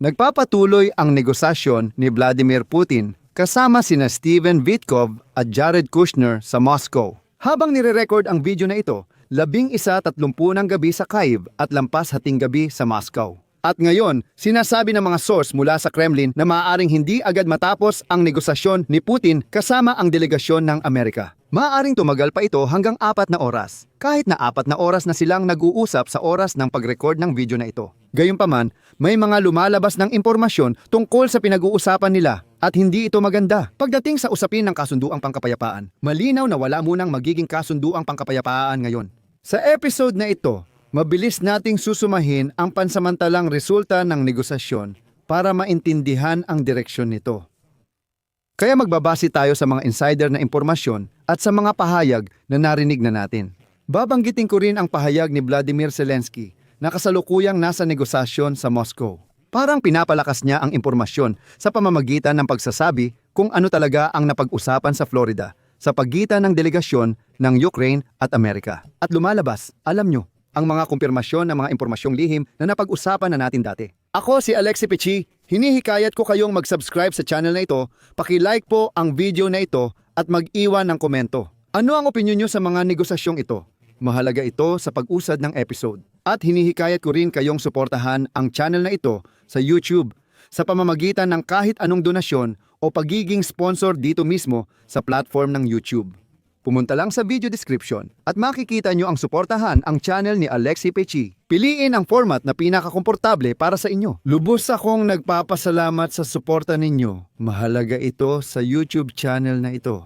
Nagpapatuloy ang negosasyon ni Vladimir Putin kasama sina Steven Vitkov at Jared Kushner sa Moscow. Habang nire-record ang video na ito, labing isa tatlumpu ng gabi sa Kyiv at lampas hating gabi sa Moscow. At ngayon, sinasabi ng mga source mula sa Kremlin na maaaring hindi agad matapos ang negosasyon ni Putin kasama ang delegasyon ng Amerika. Maaaring tumagal pa ito hanggang apat na oras, kahit na apat na oras na silang nag-uusap sa oras ng pag-record ng video na ito. Gayunpaman, may mga lumalabas ng impormasyon tungkol sa pinag-uusapan nila at hindi ito maganda. Pagdating sa usapin ng kasunduang pangkapayapaan, malinaw na wala munang magiging kasunduang pangkapayapaan ngayon. Sa episode na ito, mabilis nating susumahin ang pansamantalang resulta ng negosasyon para maintindihan ang direksyon nito. Kaya magbabase tayo sa mga insider na impormasyon at sa mga pahayag na narinig na natin. Babanggitin ko rin ang pahayag ni Vladimir Zelensky na kasalukuyang nasa negosasyon sa Moscow. Parang pinapalakas niya ang impormasyon sa pamamagitan ng pagsasabi kung ano talaga ang napag-usapan sa Florida sa pagitan ng delegasyon ng Ukraine at Amerika. At lumalabas, alam nyo, ang mga kumpirmasyon ng mga impormasyong lihim na napag-usapan na natin dati. Ako si Alexi Pichi, hinihikayat ko kayong mag-subscribe sa channel na ito, paki-like po ang video na ito at mag-iwan ng komento. Ano ang opinion nyo sa mga negosasyong ito? Mahalaga ito sa pag-usad ng episode. At hinihikayat ko rin kayong suportahan ang channel na ito sa YouTube sa pamamagitan ng kahit anong donasyon o pagiging sponsor dito mismo sa platform ng YouTube. Pumunta lang sa video description at makikita nyo ang suportahan ang channel ni Alexi Pechi. Piliin ang format na pinakakomportable para sa inyo. Lubos akong nagpapasalamat sa suporta ninyo. Mahalaga ito sa YouTube channel na ito.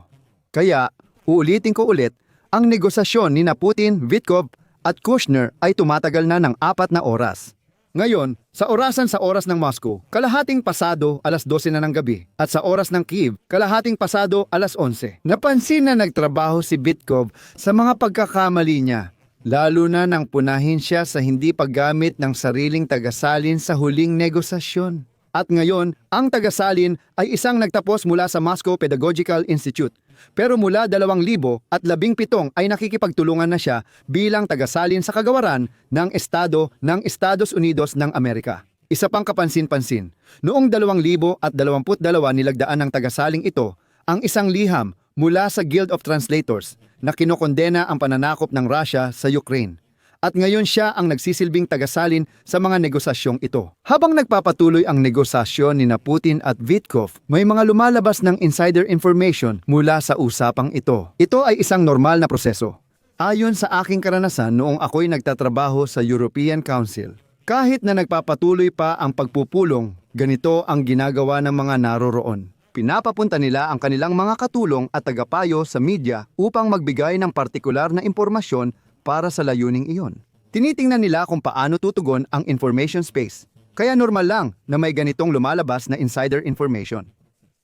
Kaya, uulitin ko ulit, ang negosasyon ni na Putin, Vitkov at Kushner ay tumatagal na ng apat na oras. Ngayon, sa orasan sa oras ng Moscow, kalahating pasado alas 12 na ng gabi at sa oras ng Kiev, kalahating pasado alas 11. Napansin na nagtrabaho si Bitkov sa mga pagkakamali niya, lalo na nang punahin siya sa hindi paggamit ng sariling tagasalin sa huling negosasyon. At ngayon, ang tagasalin ay isang nagtapos mula sa Moscow Pedagogical Institute. Pero mula 2000 at 17 ay nakikipagtulungan na siya bilang tagasalin sa kagawaran ng Estado ng Estados Unidos ng Amerika. Isa pang kapansin-pansin, noong 2022 nilagdaan ng tagasaling ito ang isang liham mula sa Guild of Translators na kinokondena ang pananakop ng Russia sa Ukraine at ngayon siya ang nagsisilbing tagasalin sa mga negosasyong ito. Habang nagpapatuloy ang negosasyon ni Putin at Vitkov, may mga lumalabas ng insider information mula sa usapang ito. Ito ay isang normal na proseso. Ayon sa aking karanasan noong ako'y nagtatrabaho sa European Council, kahit na nagpapatuloy pa ang pagpupulong, ganito ang ginagawa ng mga naroroon. Pinapapunta nila ang kanilang mga katulong at tagapayo sa media upang magbigay ng partikular na impormasyon para sa layuning iyon. Tinitingnan nila kung paano tutugon ang information space. Kaya normal lang na may ganitong lumalabas na insider information.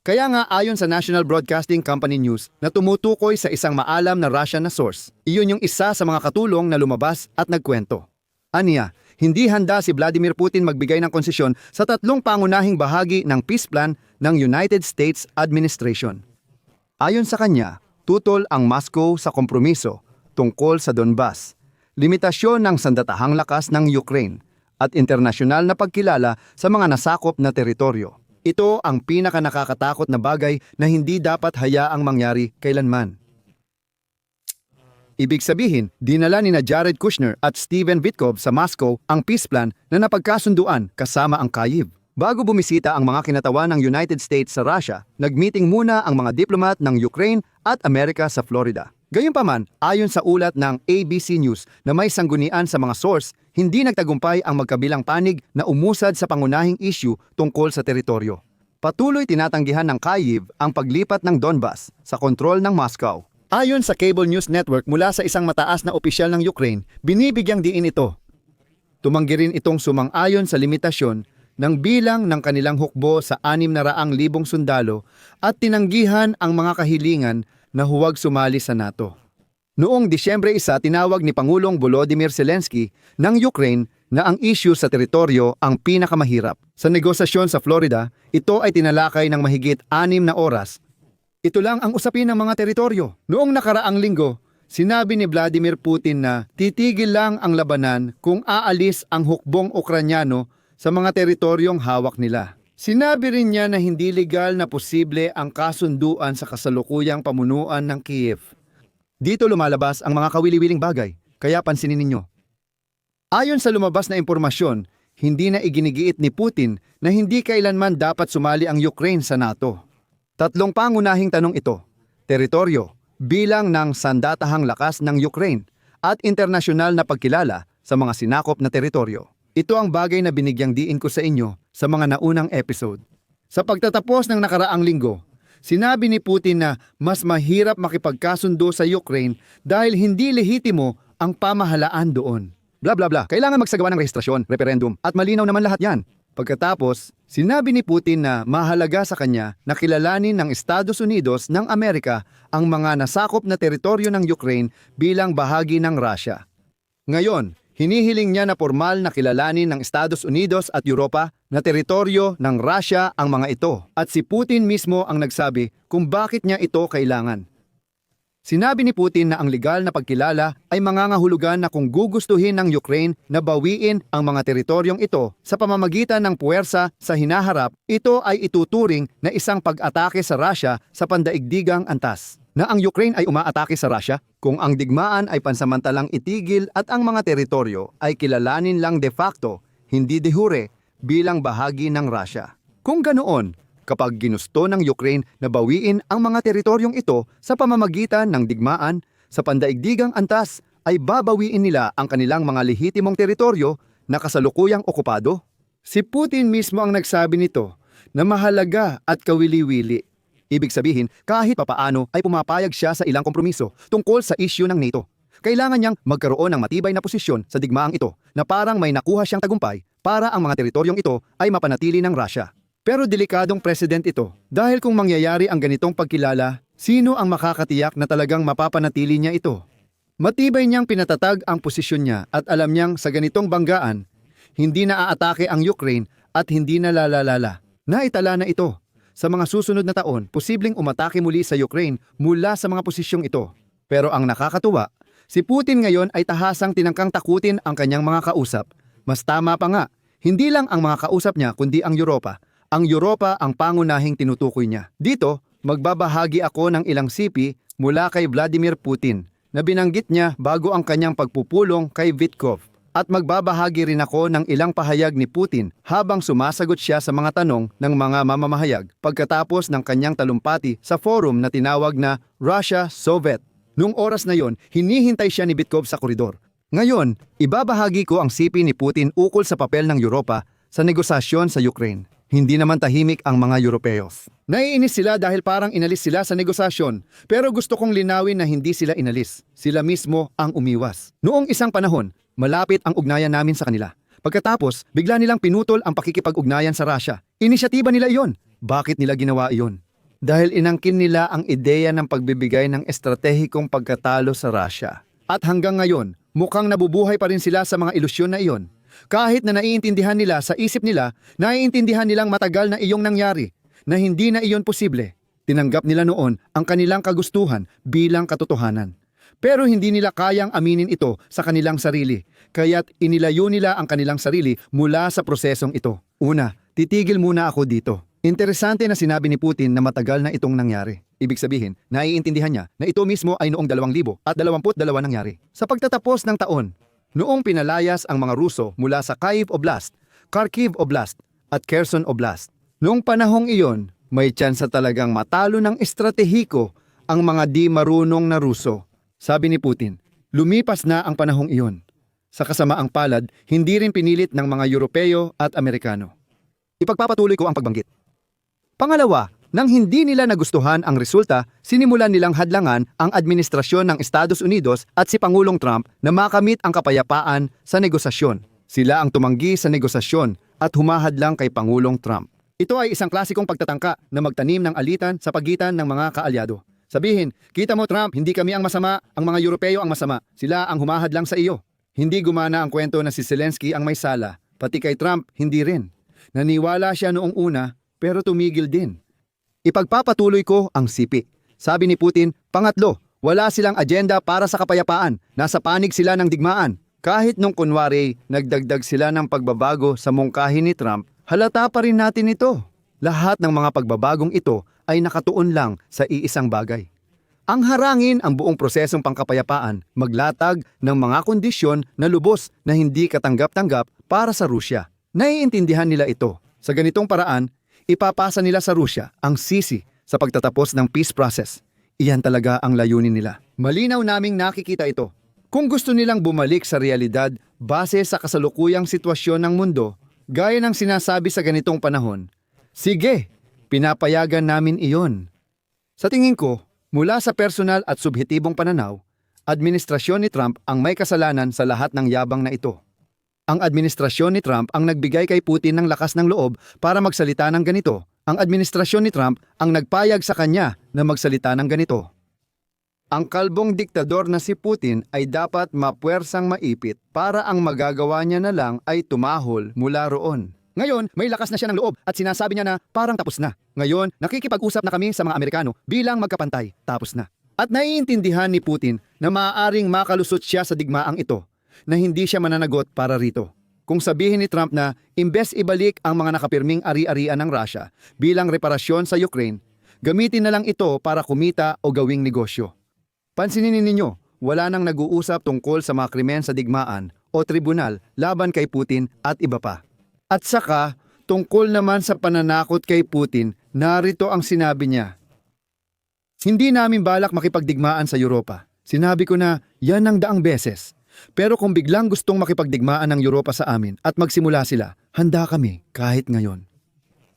Kaya nga ayon sa National Broadcasting Company News na tumutukoy sa isang maalam na Russian na source, iyon yung isa sa mga katulong na lumabas at nagkwento. Aniya, hindi handa si Vladimir Putin magbigay ng konsesyon sa tatlong pangunahing bahagi ng peace plan ng United States Administration. Ayon sa kanya, tutol ang Moscow sa kompromiso tungkol sa Donbas, limitasyon ng sandatahang lakas ng Ukraine, at internasyonal na pagkilala sa mga nasakop na teritoryo. Ito ang pinaka nakakatakot na bagay na hindi dapat hayaang mangyari kailanman. Ibig sabihin, dinala ni na Jared Kushner at Steven Vitkov sa Moscow ang peace plan na napagkasunduan kasama ang Kyiv. Bago bumisita ang mga kinatawan ng United States sa Russia, nagmeeting muna ang mga diplomat ng Ukraine at Amerika sa Florida. Gayunpaman, ayon sa ulat ng ABC News na may sanggunian sa mga source, hindi nagtagumpay ang magkabilang panig na umusad sa pangunahing issue tungkol sa teritoryo. Patuloy tinatanggihan ng Kyiv ang paglipat ng Donbas sa kontrol ng Moscow. Ayon sa Cable News Network mula sa isang mataas na opisyal ng Ukraine, binibigyang diin ito. Tumanggi rin itong sumang-ayon sa limitasyon ng bilang ng kanilang hukbo sa 600,000 sundalo at tinanggihan ang mga kahilingan na huwag sumali sa NATO. Noong Disyembre 1, tinawag ni Pangulong Volodymyr Zelensky ng Ukraine na ang issue sa teritoryo ang pinakamahirap. Sa negosasyon sa Florida, ito ay tinalakay ng mahigit anim na oras. Ito lang ang usapin ng mga teritoryo. Noong nakaraang linggo, sinabi ni Vladimir Putin na titigil lang ang labanan kung aalis ang hukbong Ukranyano sa mga teritoryong hawak nila. Sinabi rin niya na hindi legal na posible ang kasunduan sa kasalukuyang pamunuan ng Kiev. Dito lumalabas ang mga kawili-wiling bagay, kaya pansinin ninyo. Ayon sa lumabas na impormasyon, hindi na iginigiit ni Putin na hindi kailanman dapat sumali ang Ukraine sa NATO. Tatlong pangunahing tanong ito, teritoryo, bilang ng sandatahang lakas ng Ukraine at internasyonal na pagkilala sa mga sinakop na teritoryo. Ito ang bagay na binigyang diin ko sa inyo sa mga naunang episode. Sa pagtatapos ng nakaraang linggo, sinabi ni Putin na mas mahirap makipagkasundo sa Ukraine dahil hindi lehitimo ang pamahalaan doon. Bla bla bla. Kailangan magsagawa ng rehistrasyon, referendum, at malinaw naman lahat yan. Pagkatapos, sinabi ni Putin na mahalaga sa kanya na kilalanin ng Estados Unidos ng Amerika ang mga nasakop na teritoryo ng Ukraine bilang bahagi ng Russia. Ngayon, hinihiling niya na formal na kilalanin ng Estados Unidos at Europa na teritoryo ng Russia ang mga ito at si Putin mismo ang nagsabi kung bakit niya ito kailangan. Sinabi ni Putin na ang legal na pagkilala ay mangangahulugan na kung gugustuhin ng Ukraine na bawiin ang mga teritoryong ito sa pamamagitan ng puwersa sa hinaharap, ito ay ituturing na isang pag-atake sa Russia sa pandaigdigang antas. Na ang Ukraine ay umaatake sa Russia kung ang digmaan ay pansamantalang itigil at ang mga teritoryo ay kilalanin lang de facto, hindi de jure, bilang bahagi ng Russia. Kung ganoon, kapag ginusto ng Ukraine na bawiin ang mga teritoryong ito sa pamamagitan ng digmaan sa pandaigdigang antas ay babawiin nila ang kanilang mga lehitimong teritoryo na kasalukuyang okupado. Si Putin mismo ang nagsabi nito na mahalaga at kawili-wili. Ibig sabihin, kahit papaano ay pumapayag siya sa ilang kompromiso tungkol sa isyu ng NATO. Kailangan niyang magkaroon ng matibay na posisyon sa digmaang ito na parang may nakuha siyang tagumpay para ang mga teritoryong ito ay mapanatili ng Russia. Pero delikadong president ito dahil kung mangyayari ang ganitong pagkilala, sino ang makakatiyak na talagang mapapanatili niya ito? Matibay niyang pinatatag ang posisyon niya at alam niyang sa ganitong banggaan, hindi na aatake ang Ukraine at hindi na lalalala. Naitala na ito. Sa mga susunod na taon, posibleng umatake muli sa Ukraine mula sa mga posisyong ito. Pero ang nakakatuwa, si Putin ngayon ay tahasang tinangkang takutin ang kanyang mga kausap. Mas tama pa nga, hindi lang ang mga kausap niya kundi ang Europa. Ang Europa ang pangunahing tinutukoy niya. Dito, magbabahagi ako ng ilang sipi mula kay Vladimir Putin na binanggit niya bago ang kanyang pagpupulong kay Vitkov. At magbabahagi rin ako ng ilang pahayag ni Putin habang sumasagot siya sa mga tanong ng mga mamamahayag pagkatapos ng kanyang talumpati sa forum na tinawag na Russia-Soviet. Noong oras na yon, hinihintay siya ni Bitkov sa koridor. Ngayon, ibabahagi ko ang sipi ni Putin ukol sa papel ng Europa sa negosasyon sa Ukraine. Hindi naman tahimik ang mga Europeo. Naiinis sila dahil parang inalis sila sa negosasyon. Pero gusto kong linawin na hindi sila inalis. Sila mismo ang umiwas. Noong isang panahon, malapit ang ugnayan namin sa kanila. Pagkatapos, bigla nilang pinutol ang pakikipag-ugnayan sa Russia. Inisyatiba nila iyon. Bakit nila ginawa iyon? Dahil inangkin nila ang ideya ng pagbibigay ng estratehikong pagkatalo sa Russia. At hanggang ngayon, mukhang nabubuhay pa rin sila sa mga ilusyon na iyon. Kahit na naiintindihan nila sa isip nila, naiintindihan nilang matagal na iyong nangyari, na hindi na iyon posible. Tinanggap nila noon ang kanilang kagustuhan bilang katotohanan. Pero hindi nila kayang aminin ito sa kanilang sarili, kaya't inilayo nila ang kanilang sarili mula sa prosesong ito. Una, titigil muna ako dito. Interesante na sinabi ni Putin na matagal na itong nangyari. Ibig sabihin, naiintindihan niya na ito mismo ay noong 2000 at 22 nangyari. Sa pagtatapos ng taon, noong pinalayas ang mga Ruso mula sa Kyiv Oblast, Kharkiv Oblast at Kherson Oblast. Noong panahong iyon, may tsansa talagang matalo ng estratehiko ang mga di marunong na Ruso. Sabi ni Putin, lumipas na ang panahong iyon. Sa kasamaang palad, hindi rin pinilit ng mga Europeo at Amerikano. Ipagpapatuloy ko ang pagbanggit. Pangalawa, nang hindi nila nagustuhan ang resulta, sinimulan nilang hadlangan ang administrasyon ng Estados Unidos at si Pangulong Trump na makamit ang kapayapaan sa negosasyon. Sila ang tumanggi sa negosasyon at humahadlang kay Pangulong Trump. Ito ay isang klasikong pagtatangka na magtanim ng alitan sa pagitan ng mga kaalyado. Sabihin, kita mo Trump, hindi kami ang masama, ang mga Europeo ang masama. Sila ang humahadlang sa iyo. Hindi gumana ang kwento na si Zelensky ang may sala, pati kay Trump hindi rin. Naniwala siya noong una pero tumigil din. Ipagpapatuloy ko ang sipi. Sabi ni Putin, pangatlo, wala silang agenda para sa kapayapaan. Nasa panig sila ng digmaan. Kahit nung kunwari nagdagdag sila ng pagbabago sa mungkahi ni Trump, halata pa rin natin ito. Lahat ng mga pagbabagong ito ay nakatuon lang sa iisang bagay. Ang harangin ang buong prosesong pangkapayapaan, maglatag ng mga kondisyon na lubos na hindi katanggap-tanggap para sa Rusya. Naiintindihan nila ito. Sa ganitong paraan, ipapasa nila sa Rusya ang sisi sa pagtatapos ng peace process. Iyan talaga ang layunin nila. Malinaw naming nakikita ito. Kung gusto nilang bumalik sa realidad base sa kasalukuyang sitwasyon ng mundo, gaya ng sinasabi sa ganitong panahon, sige, pinapayagan namin iyon. Sa tingin ko, mula sa personal at subhetibong pananaw, administrasyon ni Trump ang may kasalanan sa lahat ng yabang na ito. Ang administrasyon ni Trump ang nagbigay kay Putin ng lakas ng loob para magsalita ng ganito. Ang administrasyon ni Trump ang nagpayag sa kanya na magsalita ng ganito. Ang kalbong diktador na si Putin ay dapat mapuwersang maipit para ang magagawa niya na lang ay tumahol mula roon. Ngayon, may lakas na siya ng loob at sinasabi niya na parang tapos na. Ngayon, nakikipag-usap na kami sa mga Amerikano bilang magkapantay. Tapos na. At naiintindihan ni Putin na maaaring makalusot siya sa digmaang ito na hindi siya mananagot para rito. Kung sabihin ni Trump na imbes ibalik ang mga nakapirming ari-arian ng Russia bilang reparasyon sa Ukraine, gamitin na lang ito para kumita o gawing negosyo. Pansinin ninyo, wala nang nag-uusap tungkol sa mga krimen sa digmaan o tribunal laban kay Putin at iba pa. At saka, tungkol naman sa pananakot kay Putin, narito ang sinabi niya. Hindi namin balak makipagdigmaan sa Europa. Sinabi ko na yan ang daang beses. Pero kung biglang gustong makipagdigmaan ng Europa sa amin at magsimula sila, handa kami kahit ngayon.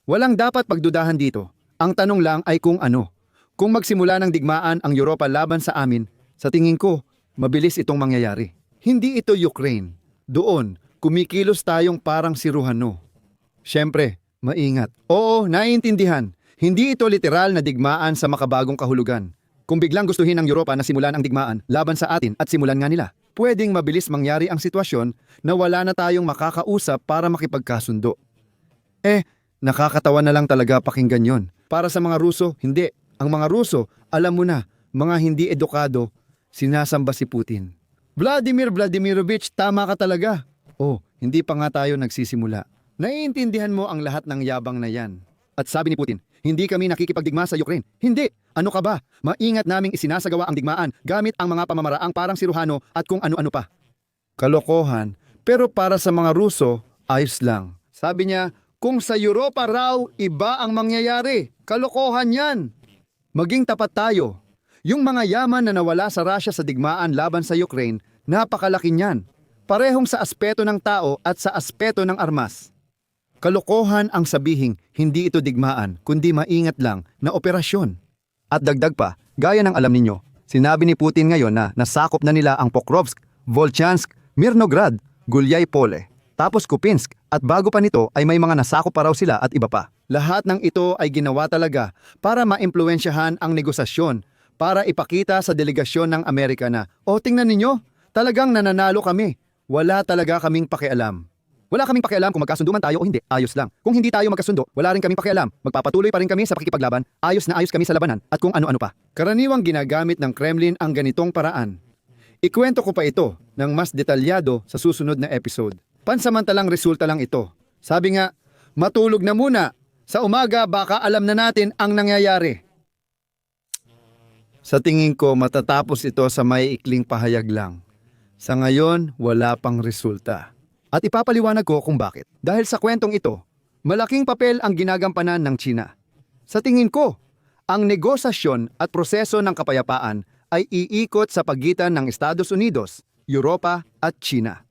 Walang dapat pagdudahan dito. Ang tanong lang ay kung ano. Kung magsimula ng digmaan ang Europa laban sa amin, sa tingin ko, mabilis itong mangyayari. Hindi ito Ukraine. Doon, kumikilos tayong parang si Rouhano. Siyempre, maingat. Oo, naiintindihan. Hindi ito literal na digmaan sa makabagong kahulugan. Kung biglang gustuhin ng Europa na simulan ang digmaan laban sa atin at simulan nga nila, pwedeng mabilis mangyari ang sitwasyon na wala na tayong makakausap para makipagkasundo. Eh, nakakatawa na lang talaga pakinggan yon. Para sa mga Ruso, hindi. Ang mga Ruso, alam mo na, mga hindi edukado, sinasamba si Putin. Vladimir Vladimirovich, tama ka talaga. Oh, hindi pa nga tayo nagsisimula. Naiintindihan mo ang lahat ng yabang na yan. At sabi ni Putin, hindi kami nakikipagdigma sa Ukraine. Hindi! Ano ka ba? Maingat naming isinasagawa ang digmaan gamit ang mga pamamaraang parang si Rouhano at kung ano-ano pa. Kalokohan. Pero para sa mga Ruso, ayos lang. Sabi niya, kung sa Europa raw, iba ang mangyayari. Kalokohan yan. Maging tapat tayo. Yung mga yaman na nawala sa Russia sa digmaan laban sa Ukraine, napakalaki niyan. Parehong sa aspeto ng tao at sa aspeto ng armas. Kalokohan ang sabihing hindi ito digmaan, kundi maingat lang na operasyon. At dagdag pa, gaya ng alam ninyo, sinabi ni Putin ngayon na nasakop na nila ang Pokrovsk, Volchansk, Mirnograd, Gulyay Pole, tapos Kupinsk at bago pa nito ay may mga nasakop pa raw sila at iba pa. Lahat ng ito ay ginawa talaga para maimpluensyahan ang negosasyon para ipakita sa delegasyon ng Amerika na, o tingnan ninyo, talagang nananalo kami. Wala talaga kaming pakialam. Wala kaming pakialam kung magkasundo man tayo o hindi, ayos lang. Kung hindi tayo magkasundo, wala rin kaming pakialam. Magpapatuloy pa rin kami sa pakikipaglaban, ayos na ayos kami sa labanan at kung ano-ano pa. Karaniwang ginagamit ng Kremlin ang ganitong paraan. Ikwento ko pa ito ng mas detalyado sa susunod na episode. Pansamantalang resulta lang ito. Sabi nga, matulog na muna. Sa umaga baka alam na natin ang nangyayari. Sa tingin ko matatapos ito sa may ikling pahayag lang. Sa ngayon, wala pang resulta. At ipapaliwanag ko kung bakit. Dahil sa kwentong ito, malaking papel ang ginagampanan ng China. Sa tingin ko, ang negosasyon at proseso ng kapayapaan ay iikot sa pagitan ng Estados Unidos, Europa at China.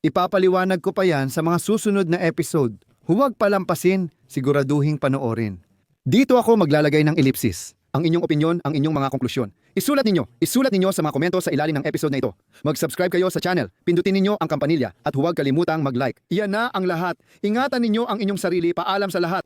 Ipapaliwanag ko pa yan sa mga susunod na episode. Huwag palampasin, siguraduhing panoorin. Dito ako maglalagay ng ellipsis. Ang inyong opinyon, ang inyong mga konklusyon. Isulat ninyo, isulat ninyo sa mga komento sa ilalim ng episode na ito. Mag-subscribe kayo sa channel, pindutin ninyo ang kampanilya at huwag kalimutang mag-like. Iyan na ang lahat. Ingatan ninyo ang inyong sarili, paalam sa lahat.